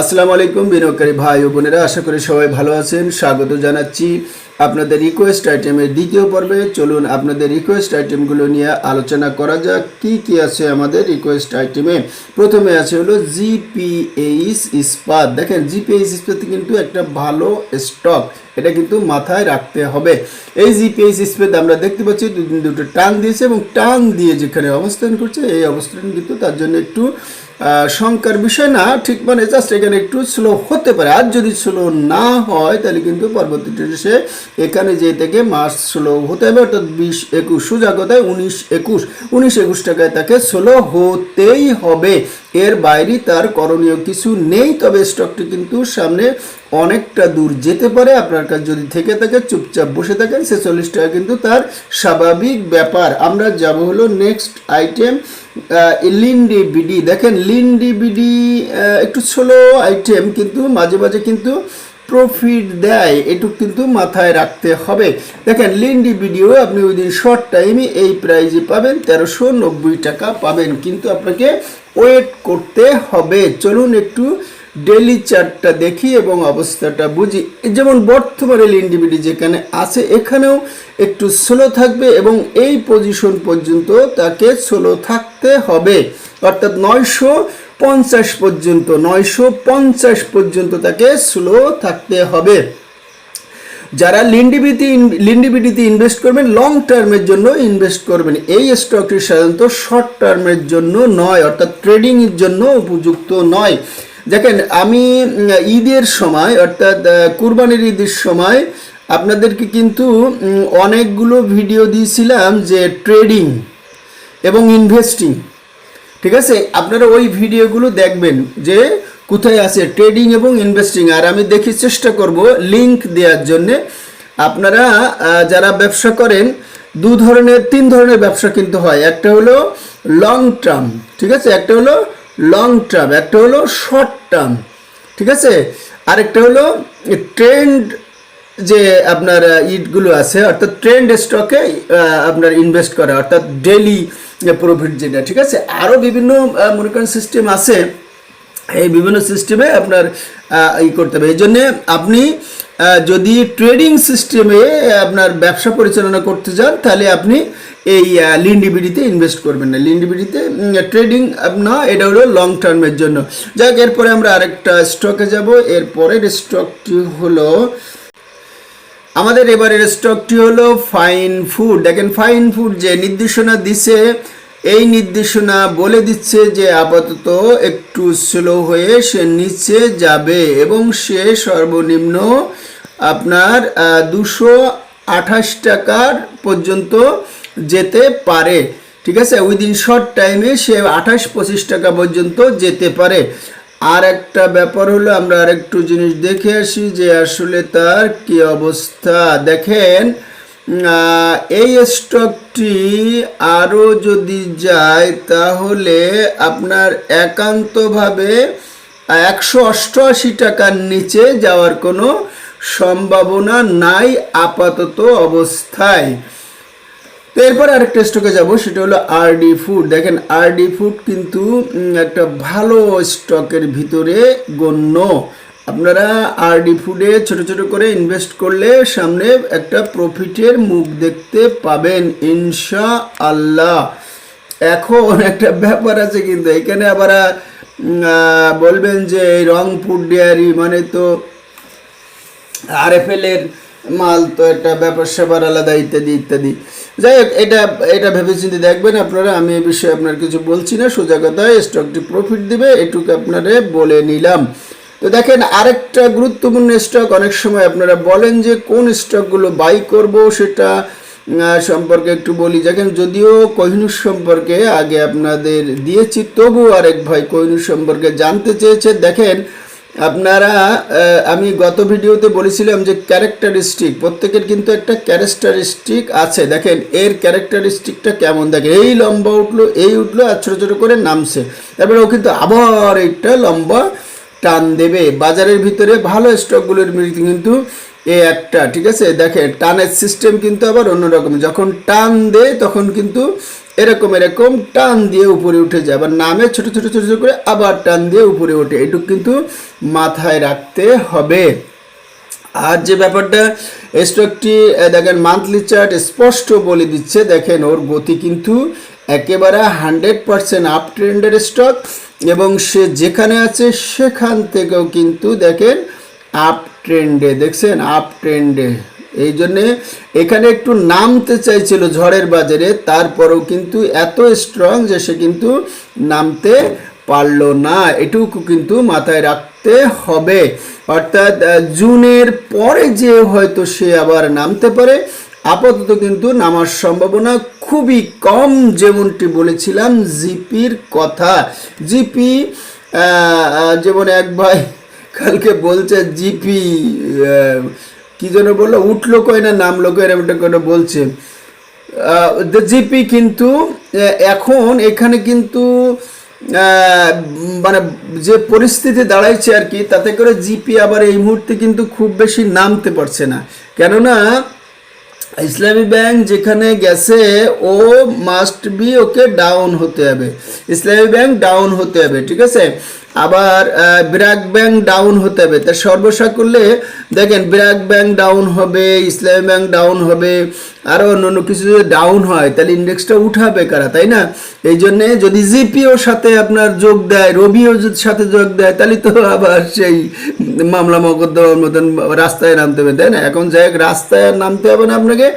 আসসালামু আলাইকুম বিনিয়োগকারী ভাই ও বোনেরা, আশা করি সবাই ভালো আছেন। স্বাগত জানাচ্ছি আপনাদের রিকোয়েস্ট আইটেমের দ্বিতীয় পর্বে। চলুন আপনাদের রিকোয়েস্ট আইটেমগুলো নিয়ে আলোচনা করা যাক। কি কি আছে আমাদের রিকোয়েস্ট আইটেমে প্রথমে আছে হলো জিপিএইচ ইস্পাত। দেখেন জিপিএইচ ইস্পাত কিন্তু একটা ভালো স্টক এটা কিন্তু মাথায় রাখতে হবে। এই জিপিএইচ ইস্পাত আমরা দেখতে পাচ্ছি দুদিন দুটো টান দিয়েছে এবং টান দিয়ে যেখানে অবস্থান করছে, এই অবস্থান কিন্তু তার জন্য একটু শঙ্কার বিষয় না, ঠিক মানে জাস্ট এখানে একটু স্লো হতে পারে। আর যদি স্লো না হয়, তাহলে কিন্তু পরবর্তীতে সে এখানে যে থেকে মাস স্লো হতে হবে, অর্থাৎ বিশ একুশ। সুজাগতায় উনিশ একুশ। উনিশ একুশ টাকায় তাকে স্লো হতেই হবে। এর বাইরে তার করণীয় কিছু নেই, তবে স্টকটি কিন্তু সামনে অনেকটা দূর যেতে পারে। আপনার কাছে যদি থেকে থাকে, চুপচাপ বসে থাকেন, ছেচল্লিশ টাকা কিন্তু তার স্বাভাবিক ব্যাপার। আমরা যাব হলো নেক্সট আইটেম বিডি দেখেন বিডি একটু স্লো আইটেম কিন্তু মাঝে মাঝে কিন্তু প্রফিট দেয়, এটুক কিন্তু মাথায় রাখতে হবে। দেখেন লিন্ডি ভিডিও আপনি ওই দিন শর্ট টাইমে এই প্রাইজে পাবেন, তেরোশো নব্বই টাকা পাবেন, কিন্তু আপনাকে ওয়েট করতে হবে। চলুন একটু ডেলি চার্টটা দেখি এবং অবস্থাটা বুঝি। যেমন বর্তমানে লিন্ডিবিডি যেখানে আছে, এখানেও একটু স্লো থাকবে এবং এই পজিশন পর্যন্ত তাকে স্লো থাকতে হবে। অর্থাৎ নয়শো পঞ্চাশ পর্যন্ত, নয়শো পঞ্চাশ পর্যন্ত তাকে স্লো থাকতে হবে। যারা লিন্ডিবিতে লিন্ডিবিডিতে ইনভেস্ট করবেন লং টার্মের জন্য ইনভেস্ট করবেন। এই স্টকটি সাধারণত শর্ট টার্মের জন্য নয়, অর্থাৎ ট্রেডিংয়ের জন্য উপযুক্ত নয়। দেখেন, আমি ঈদের সময়, অর্থাৎ কুরবানির ঈদের সময় আপনাদেরকে কিন্তু অনেকগুলো ভিডিও দিয়েছিলাম যে ট্রেডিং এবং ইনভেস্টিং। ঠিক আছে? আপনারা ওই ভিডিওগুলো দেখবেন যে কোথায় আছে ট্রেডিং এবং ইনভেস্টিং। আর আমি দেখি চেষ্টা করব লিংক দেওয়ার জন্যে। আপনারা যারা ব্যবসা করেন, দু ধরনের, তিন ধরনের ব্যবসা কিন্তু হয়। একটা হলো লং টার্ম ঠিক আছে? একটা হলো লং টার্ম একটা হলো শর্ট টার্ম ঠিক আছে? আরেকটা হলো ট্রেন্ড যে আপনার ইটগুলো আছে, অর্থাৎ ট্রেন্ড স্টকে আপনার ইনভেস্ট করা, অর্থাৎ ডেলি প্রফিট যেটা, ঠিক আছে? আরও বিভিন্ন মনে করেন সিস্টেম আছে। এই বিভিন্ন সিস্টেমে আপনার ই করতে হবে। এই জন্যে আপনি যদি ট্রেডিং সিস্টেমে আপনার ব্যবসা পরিচালনা করতে চান তাহলে আপনি এই লিন্ডিবিডিতে ইনভেস্ট করবেন না। লিন্ডিবিডিতে ট্রেডিং না, এটা হলো লং টার্মের জন্য। যাক, এরপরে আমরা আরেকটা স্টকে যাব। এরপরের স্টকটি হলো, আমাদের এবারের স্টকটি হলো ফাইন ফুড দেখেন ফাইন ফুড যে নির্দেশনা দিছে এই নির্দেশনা বলে দিচ্ছে যে আপাতত একটু স্লো হয়ে সে নিচে যাবে এবং সে সর্বনিম্ন আপনার দুশো আঠাশ টাকার পর্যন্ত যেতে পারে। ঠিক আছে? উইদিন শর্ট টাইমে সে আঠাশ, পঁচিশ টাকা পর্যন্ত যেতে পারে। আর একটা ব্যাপার হলো, আমরা আরেকটু জিনিস দেখে আসি যে আসলে তার কি অবস্থা। দেখেন এই স্টকটি আরও যদি যায়, তাহলে আপনার একান্তভাবে একশো অষ্টআশি টাকার নিচে যাওয়ার কোনো সম্ভাবনা নাই আপাতত অবস্থায়। তো এরপর আরেকটা স্টকে যাব, সেটা হলো আরডি ফুড দেখেন আরডি ফুড কিন্তু একটা ভালো স্টকের ভিতরে গণ্য। আপনারা আরডি ফুডে ছোট ছোট করে ইনভেস্ট করলে সামনে একটা প্রফিটের মুখ দেখতে পাবেন ইনশা আল্লাহ এখন একটা ব্যাপার আছে কিন্তু, এখানে আবার বলবেন যে এই রংপুর ডেয়ারি মানে তো আরএফএল এর মাল তো একটা ব্যাপার স্যাপার আলাদা, ইত্যাদি ইত্যাদি। যাই হোক, এটা এটা ভেবেচিন্তে দেখবেন আপনারা, আমি এ বিষয়ে আপনার কিছু বলছি না, সোজা কথায় স্টকটি প্রফিট দিবে, এটুকু আপনারা বলে নিলাম। তো দেখেন, আরেকটা গুরুত্বপূর্ণ স্টক অনেক সময় আপনারা বলেন যে কোন স্টকগুলো বাই করব সেটা সম্পর্কে একটু বলি। দেখেন, যদিও কোহিনুর সম্পর্কে আগে আপনাদের দিয়েছি, তবু আরেক ভাই কোহিনুর সম্পর্কে জানতে চেয়েছে। দেখেন, আপনারা আমি গত ভিডিওতে বলেছিলাম যে ক্যারেক্টারিস্টিক প্রত্যেকের কিন্তু একটা ক্যারেক্টারিস্টিক আছে। দেখেন, এর ক্যারেক্টারিস্টিকটা কেমন? দেখেন, এই লম্বা উঠল, এই উঠল আর ছোটো ছোটো করে নামছে। তারপরে ও কিন্তু আবার এইটা লম্বা টান দেবে। বাজারের ভিতরে ভালো স্টকগুলোর কিন্তু এ একটা, ঠিক আছে? দেখেন, টানের সিস্টেম কিন্তু আবার অন্যরকম। যখন টান দেয়, তখন কিন্তু এরকম এরকম টান দিয়ে উপরে উঠে যায়। আবার নামে ছোট ছোট ছোট ছোট করে আবার টান দিয়ে উপরে ওঠে। এটুকু কিন্তু মাথায় রাখতে হবে। আর যে ব্যাপারটা স্টকটি দেখেন মান্থলি চার্ট স্পষ্ট বলে দিচ্ছে। দেখেন, ওর গতি কিন্তু একেবারে হান্ড্রেড পার্সেন্ট আপ ট্রেন্ডের স্টক এবং সে যেখানে আছে, সেখান থেকেও কিন্তু দেখেন আপ ট্রেন্ডে দেখছেন আপ ট্রেন্ডে এই জন্যে এখানে একটু নামতে চাইছিল ঝড়ের বাজারে, তারপরেও কিন্তু এত স্ট্রং যে সে কিন্তু নামতে পারল না। এটুকু কিন্তু মাথায় রাখতে হবে। অর্থাৎ জুনের পরে যে হয়তো সে আবার নামতে পারে আপাতত কিন্তু নামার সম্ভাবনা খুবই কম, যেমনটি বলেছিলাম জিপির কথা। জিপি যেমন এক ভাই কালকে বলছে, জিপি কি যেন বলল, উঠল কয় না, নামলো কয় এরকম একটা করে বলছে। জিপি কিন্তু এখন এখানে কিন্তু মানে যে পরিস্থিতি দাঁড়াইছে আর কি, তাতে করে জিপি আবার এই মুহূর্তে কিন্তু খুব বেশি নামতে পারছে না। কেননা ইসলামী ব্যাংক যেখানে গেছে, ও মাস্ট বি ওকে ডাউন হতে হবে। ইসলামী ব্যাংক ডাউন হতে হবে, ঠিক আছে? আবার ব্র্যাক ব্যাংক ডাউন হতে হবে। তা সর্বসা করলে দেখেন ব্র্যাক ব্যাংক ডাউন হবে ইসলামী ব্যাংক ডাউন হবে আরও অন্য অন্য কিছু যদি ডাউন হয় তাহলে ইন্ডেক্সটা উঠাবে কারা তাই না? এই জন্যে যদি জিপিওর সাথে আপনার যোগ দেয় রবিও সাথে যোগ দেয় তাহলে তো আবার সেই মামলা মকদ্দমার মতন রাস্তায় নামতে হবে তাই না? এখন যাই হোক, রাস্তায় নামতে হবে না আপনাকে।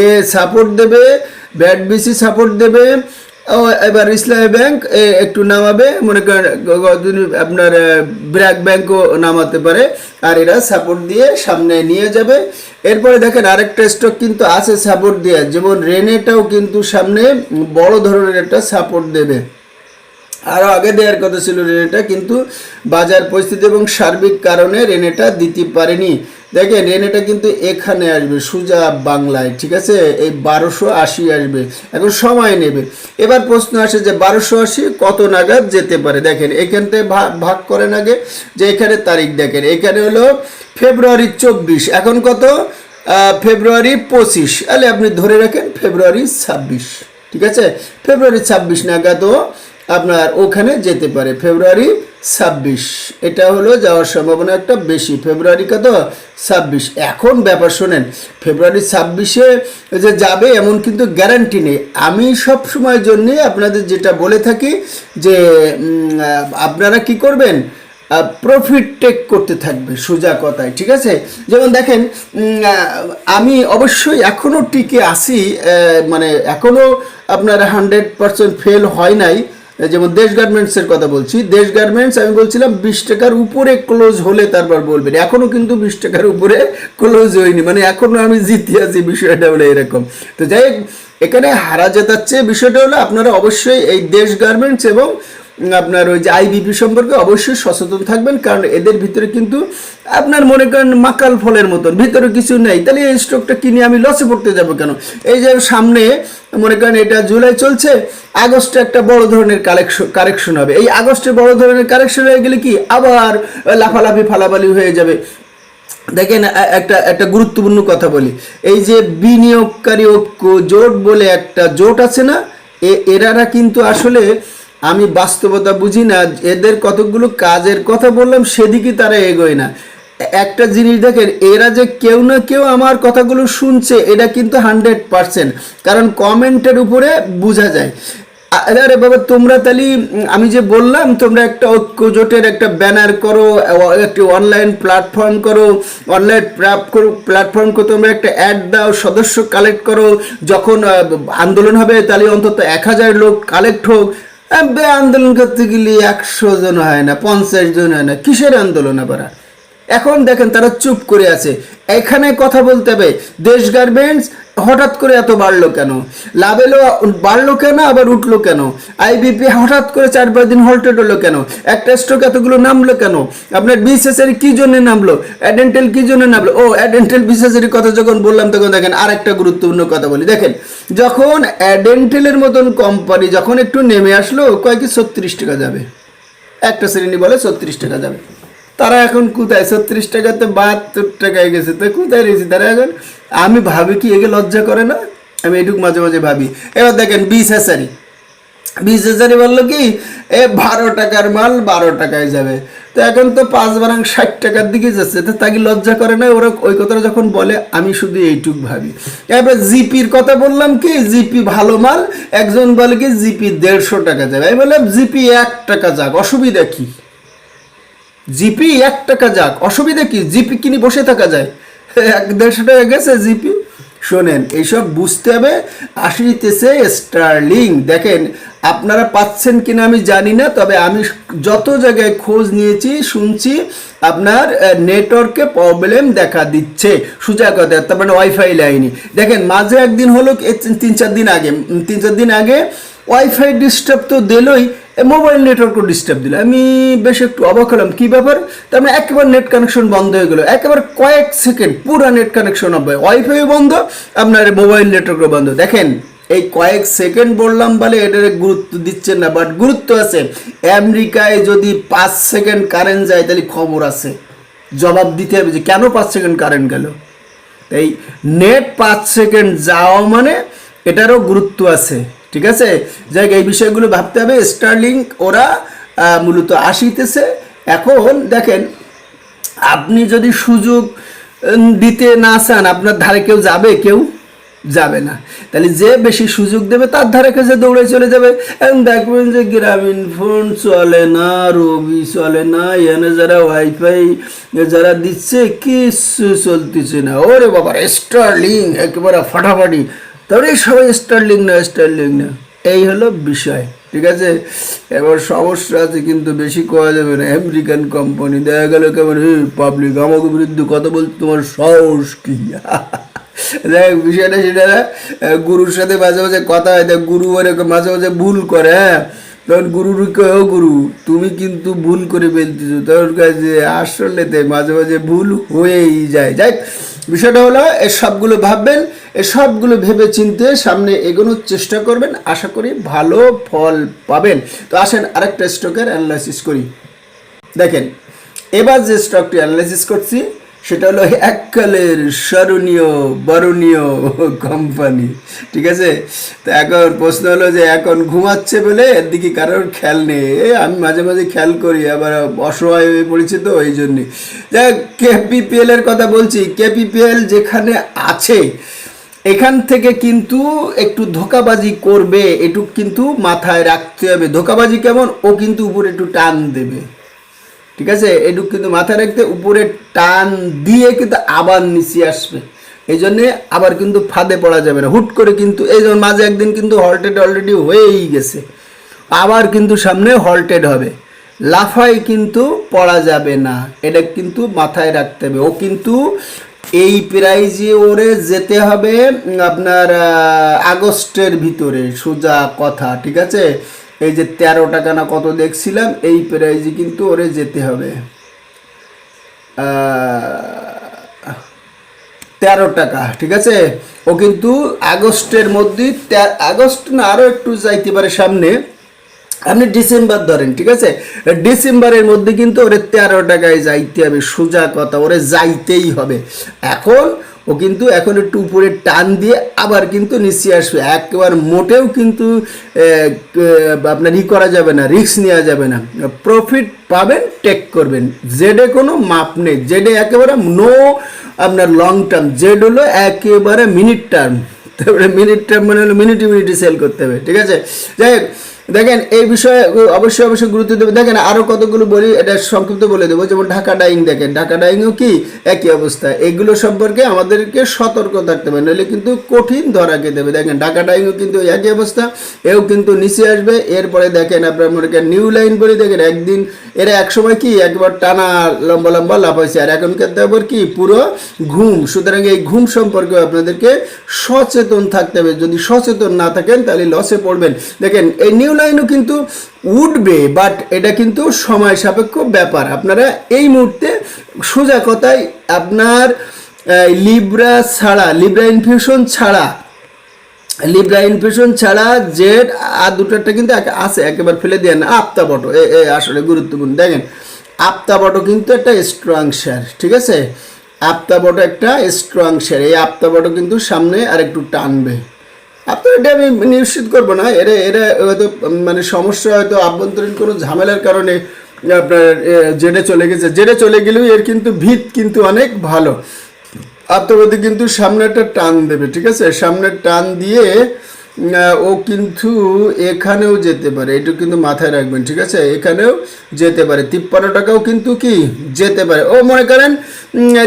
এ সাপোর্ট দেবে ব্যাট বিসি সাপোর্ট দেবে এবার ইসলামী ব্যাংক একটু নামাবে, মনে করেন আপনার ব্র্যাক ব্যাংকও নামাতে পারে, আর এরা সাপোর্ট দিয়ে সামনে নিয়ে যাবে। এরপরে দেখেন, আরেকটা স্টক কিন্তু আছে সাপোর্ট দিয়ে, যেমন রেনেটাও কিন্তু সামনে বড় ধরনের একটা সাপোর্ট দেবে। আরও আগে দেওয়ার কথা ছিল রেনেটা, কিন্তু বাজার পরিস্থিতি এবং সার্বিক কারণে রেনেটা দিতে পারেনি। দেখেন রেনেটা কিন্তু এখানে আসবে সুজা বাংলায়, ঠিক আছে? এই বারোশো আশি আসবে, এখন সময় নেবে। এবার প্রশ্ন আসে যে বারোশো আশি কত নাগাদ যেতে পারে? দেখেন, এখান থেকে ভাগ ভাগ করেন আগে, যে এখানে তারিখ দেখেন, এখানে হলো ফেব্রুয়ারি চব্বিশ, এখন কত? ফেব্রুয়ারি পঁচিশ, তাহলে আপনি ধরে রাখেন ফেব্রুয়ারি ছাব্বিশ, ঠিক আছে? ফেব্রুয়ারি ছাব্বিশ নাগাদও আপনার ওখানে যেতে পারে, ফেব্রুয়ারি ছাব্বিশ। এটা হলো যাওয়ার সম্ভাবনা একটা বেশি। ফেব্রুয়ারি কত? ছাব্বিশ। এখন ব্যাপার শোনেন, ফেব্রুয়ারি ছাব্বিশে যে যাবে এমন কিন্তু গ্যারান্টি নেই। আমি সব সময় জন্যে আপনাদের যেটা বলে থাকি যে আপনারা কি করবেন? প্রফিট টেক করতে থাকবে সোজা কথায়, ঠিক আছে? যেমন দেখেন আমি অবশ্যই এখনও টিকে আসি মানে এখনও আপনার হান্ড্রেড পার্সেন্ট ফেল হয় নাই। যেমন দেশ গার্মেন্টসের কথা বলছি, দেশ গার্মেন্টস আমি বলছিলাম বিশ টাকার উপরে ক্লোজ হলে তারপর বলবেন। এখনও কিন্তু বিশ টাকার উপরে ক্লোজ হয়নি মানে এখনও আমি জিতে আছি, বিষয়টা হলো এরকম। তো যাই হোক, এখানে হারা জেতাচ্ছে বিষয়টা হলো আপনারা অবশ্যই এই দেশ গার্মেন্টস এবং আপনার ওই যে আইবিপি সম্পর্কে অবশ্যই সচেতন থাকবেন, কারণ এদের ভিতরে কিন্তু আপনার মনে করেন মাকাল ফলের মতন, ভিতরে কিছু নেই। তাহলে এই স্টকটা কিনে আমি লসে পড়তে যাব কেন? এই যে সামনে মনে করেন এটা জুলাই চলছে, আগস্টে একটা বড় ধরনের কালেকশন, কারেকশন হবে। এই আগস্টে বড় ধরনের কারেকশন হয়ে গেলে কি? আবার লাফালাফি, ফালাফালি হয়ে যাবে। দেখেন একটা একটা গুরুত্বপূর্ণ কথা বলি। এই যে বিনিয়োগকারী ঐক্য জোট বলে একটা জোট আছে না এরারা কিন্তু আসলে আমি বাস্তবতা বুঝি না, এদের কতগুলো কাজের কথা বললাম সেদিকে তারা এগোয় না। একটা জিনিস দেখেন, এরা যে কেউ না কেউ আমার কথাগুলো শুনছে, এটা কিন্তু হান্ড্রেড পার্সেন্ট। কারণ কমেন্টের উপরে বোঝা যায়। আরে বাবা, তোমরা তাহলে, আমি যে বললাম, তোমরা একটা ঐক্য জোটের একটা ব্যানার করো, একটি অনলাইন প্ল্যাটফর্ম করো, অনলাইন প্ল্যাটফর্ম করো, তোমরা একটা অ্যাড দাও, সদস্য কালেক্ট করো, যখন আন্দোলন হবে, তাহলে অন্তত এক হাজার লোক কালেক্ট হোক। আন্দোলন করতে গেলে একশো জন হয় না, পঞ্চাশ জন হয় না। কিসের আন্দোলন আবার? এখন দেখেন তারা চুপ করে আছে। এখানে কথা বলতে হবে। দেশ গার্মেন্টস হঠাৎ করে এত বাড়লো কেন? লাভেলো বাড়লো কেন, আবার উঠল কেন? আইবিপি হঠাৎ করে চার পাঁচ দিন হল্টেড হলো কেন? একটা স্টক এতগুলো নামলো কেন? আপনার বিসেসারি কি জন্য নামলো? অ্যাডেন্টেল কি জন্য নামলো? ও অ্যাডেন্টেল বিসেসারি কথা যখন বললাম, তখন দেখেন আর একটা গুরুত্বপূর্ণ কথা বলি। দেখেন, যখন অ্যাডেন্টেলের মতন কোম্পানি যখন একটু নেমে আসলো, কয় কি ছত্রিশ টাকা যাবে? একটা শ্রেণি বলে ছত্রিশ টাকা যাবে। তারা এখন কোথায়? ছত্রিশ টাকাতে বাহাত্তর টাকায় গেছে। তো কোথায় রয়েছে? তারা এখন, আমি ভাবি কি এগে লজ্জা করে না? আমি এটুকু মাঝে মাঝে ভাবি। এবার দেখেন, বিশ হাজারি। বিশ হাজারি বলল কি, এ বারো টাকার মাল বারো টাকায় যাবে। তো এখন তো পাঁচ বারাং ষাট টাকার দিকে যাচ্ছে। তো তাকে লজ্জা করে না? ওরা ওই কথাটা যখন বলে, আমি শুধু এইটুক ভাবি। এবার জিপির কথা বললাম কি, জিপি ভালো মাল, একজন বলে কি, জিপি দেড়শো টাকা যাবে। আমি বললাম, জিপি এক টাকা যাক, অসুবিধা কি? জিপি এক টাকা যাক। অসুবিধা কি? জিপি কিনে বসে থাকা যায়। এক দেড়শো টাকা গেছে জিপি। শোনেন, এইসব বুঝতে হবে। আসিতেছে স্টার্লিং। দেখেন, আপনারা পাচ্ছেন কিনা আমি জানি না, তবে আমি যত জায়গায় খোঁজ নিয়েছি, শুনছি আপনার নেটওয়ার্কে প্রবলেম দেখা দিচ্ছে। সোজা কথা তার মানে ওয়াইফাই লাইনে দেখেন, মাঝে একদিন হলো তিন চার দিন আগে তিন চার দিন আগে ওয়াইফাই ডিস্টার্ব তো দিলই মোবাইল নেটওয়ার্কও ডিস্টার্ব দিল। আমি বেশ একটু অবাক হলাম, কী ব্যাপার? তার মানে একেবারে নেট কানেকশন বন্ধ হয়ে গেলো। একেবারে কয়েক সেকেন্ড পুরো নেট কানেকশন হবে ওয়াইফাই বন্ধ, আপনার মোবাইল নেটওয়ার্কও বন্ধ। দেখেন, এই কয়েক সেকেন্ড বললাম বলে এটার গুরুত্ব দিচ্ছেন না বাট গুরুত্ব আছে। আমেরিকায় যদি পাঁচ সেকেন্ড কারেন্ট যায়, তাহলে খবর আছে। জবাব দিতে হবে যে কেন পাঁচ সেকেন্ড কারেন্ট গেল? এই নেট পাঁচ সেকেন্ড যাওয়া মানে এটারও গুরুত্ব আছে। ঠিক আছে? যাই এই বিষয়গুলো ভাবতে হবে। স্টার্লিং ওরা মূলত আসিতেছে। এখন দেখেন, আপনি যদি সুযোগ দিতে না চান, আপনার ধারে কেউ যাবে? কেউ যাবে না। তাহলে যে বেশি সুযোগ দেবে, তার ধারে কাছে দৌড়ে চলে যাবে। এখন দেখবেন যে গ্রামীণ ফোন চলে না, রবি চলে না এনে যারা ওয়াইফাই যারা দিচ্ছে, কিছু চলতেছে না। ওরে বাবা স্টারলিং একেবারে ফাটাফাটি। তাহলে সবাই স্টার্লিং না স্টার্লিং না। এই হলো বিষয়, ঠিক আছে? এবার সমস্যা আছে কিন্তু বেশি কোয়া যাবে না। আমেরিকান কোম্পানি দেখা গেল কেমন পাবলিক আমাকে বিরুদ্ধে কথা বলতে তোমার সাহস কি? দেখ, বিষয়টা সেটা গুরুর সাথে মাঝে মাঝে কথা হয়, দেখ, গুরু মাঝে মাঝে ভুল করে হ্যাঁ? তখন গুরুর কেউ গুরু, তুমি কিন্তু ভুল করে ফেলতেছো। তোর কাছে আসলেতে মাঝে মাঝে ভুল হয়েই যায়। যাই বিষয়টা হলো, এ সবগুলো ভাববেন, এ সবগুলো ভেবে চিনতে সামনে এগোনোর চেষ্টা করবেন। আশা করি ভালো ফল পাবেন। তো আসেন আরেকটা স্টকের অ্যানালাইসিস করি। দেখেন, এবার যে স্টকটি অ্যানালাইসিস করছি সেটা হলো এককালের স্মরণীয়, বরণীয় কোম্পানি ঠিক আছে? তো এখন প্রশ্ন হলো যে এখন ঘুমাচ্ছে বলে এর দিকে কারোর খেয়াল নেই। আমি মাঝে মাঝে খেয়াল করি, আবার অসহায় হয়ে পড়েছি তো ওই জন্যে। কেপিপিএল এর কথা বলছি। কেপিপিএল যেখানে আছে, এখান থেকে কিন্তু একটু ধোকাবাজি করবে একটু কিন্তু মাথায় রাখতে হবে। ধোকাবাজি কেমন? ও কিন্তু উপরে একটু টান দেবে। ঠিক আছে? এটুক কিন্তু মাথায় রাখতে, উপরে টান দিয়ে কিন্তু আবার নিচে আসবে। এই জন্যে আবার কিন্তু ফাঁদে পড়া যাবে না। হুট করে কিন্তু এই যেমন মাঝে একদিন কিন্তু হল্টেড অলরেডি হয়েই গেছে। আবার কিন্তু সামনে হল্টেড হবে। লাফায় কিন্তু পড়া যাবে না। এটা কিন্তু মাথায় রাখতে হবে। ও কিন্তু এই প্রাইজে ওরে যেতে হবে আপনার আগস্টের ভিতরে। সোজা কথা, ঠিক আছে? এই যে তেরো টাকা না কত দেখছিলাম, এই প্রাইজে কিন্তু ওরে যেতে হবে। তেরো টাকা, ঠিক আছে? ও কিন্তু আগস্টের মধ্যে আগস্ট না আরও একটু যাইতে পারে সামনে। আপনি ডিসেম্বর ধরেন, ঠিক আছে? ডিসেম্বরের মধ্যে কিন্তু ওরে তেরো টাকায় যাইতে হবে, সোজা কথা, ওরে যাইতেই হবে। এখন ও কিন্তু এখন একটু উপরে টান দিয়ে আবার কিন্তু নিচে আসবে। একেবারে মোটেও কিন্তু আপনার ই করা যাবে না রিস্ক নেওয়া যাবে না। প্রফিট পাবেন টেক করবেন। জেডে কোনো মাপ নেই। জেডে একেবারে নো আপনার লং টার্ম জেড হলো একেবারে মিনিট টার্ম তারপরে মিনিট টার্ম মানে হলো মিনিটে মিনিটে সেল করতে হবে। ঠিক আছে? যাই হোক দেখেন, এই বিষয়ে অবশ্যই অবশ্যই গুরুত্ব দেবে। দেখেন আরও কতগুলো বলি এটা সংক্ষিপ্ত বলে দেবো। যেমন ঢাকা ডাইং দেখেন। ঢাকা ডাইংও কি? একই অবস্থা। এগুলো সম্পর্কে আমাদেরকে সতর্ক থাকতে হবে, নইলে কিন্তু কঠিন ধরা খেতে হবে দেখেন, ঢাকা ডাইংও কিন্তু একই অবস্থা। এও কিন্তু নিচে আসবে। এরপরে দেখেন, আপনার মনে করেন নিউ লাইন বলি দেখেন, একদিন এরা একসময় কি একবার টানা লম্বা লম্বা লাভ হয়েছে। আর এখনকার তারপর কি? পুরো ঘুম। সুতরাং এই ঘুম সম্পর্কে আপনাদেরকে সচেতন থাকতে হবে। যদি সচেতন না থাকেন, তাহলে লসে পড়বেন। দেখেন, এই নিউ লাইনও কিন্তু উঠবে বাট এটা কিন্তু সময় সাপেক্ষ ব্যাপার। আপনারা এই মুহূর্তে সোজা কথায় আপনার লিব্রা ছাড়া লিব্রা ইনফিউশন ছাড়া লিব্রা ইনফিউশন ছাড়া জেড আর দুটোটা কিন্তু আছে, একেবারে ফেলে দিয়ে না আপতা বটো এ, আসলে গুরুত্বপূর্ণ। দেখেন আপতা বটো কিন্তু একটা স্ট্রং শেয়ার ঠিক আছে? আপতা বটো একটা স্ট্রং শেয়ার এই আপতা বটো কিন্তু সামনে আর একটু টানবে। আপনার এটা আমি নিশ্চিত করব না। এরা এরা হয়তো মানে সমস্যা হয়তো আভ্যন্তরীণ কোনো ঝামেলার কারণে আপনার জেডে চলে গেছে। জেনে চলে গেলেও এর কিন্তু ভিত কিন্তু অনেক ভালো। আত্মবাদী কিন্তু সামনে একটা টান দেবে, ঠিক আছে? সামনে টান দিয়ে ও কিন্তু এখানেও যেতে পারে। এটা কিন্তু মাথায় রাখবেন, ঠিক আছে? এখানেও যেতে পারে। তিপ্পান্ন টাকাও কিন্তু কি? যেতে পারে। ও মনে করেন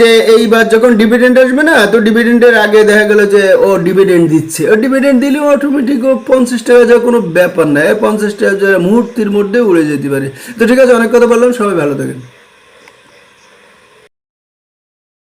যে এইবার যখন ডিভিডেন্ড আসবে না, তো ডিভিডেন্ডের আগে দেখা গেল যে ও ডিভিডেন্ড দিচ্ছে। ও ডিভিডেন্ড দিলেও অটোমেটিক ও পঞ্চাশ টাকা যা কোনো ব্যাপার না। পঞ্চাশ টাকা মুহূর্তের মধ্যে উড়ে যেতে পারে। তো ঠিক আছে, অনেক কথা বললাম। সবাই ভালো থাকেন।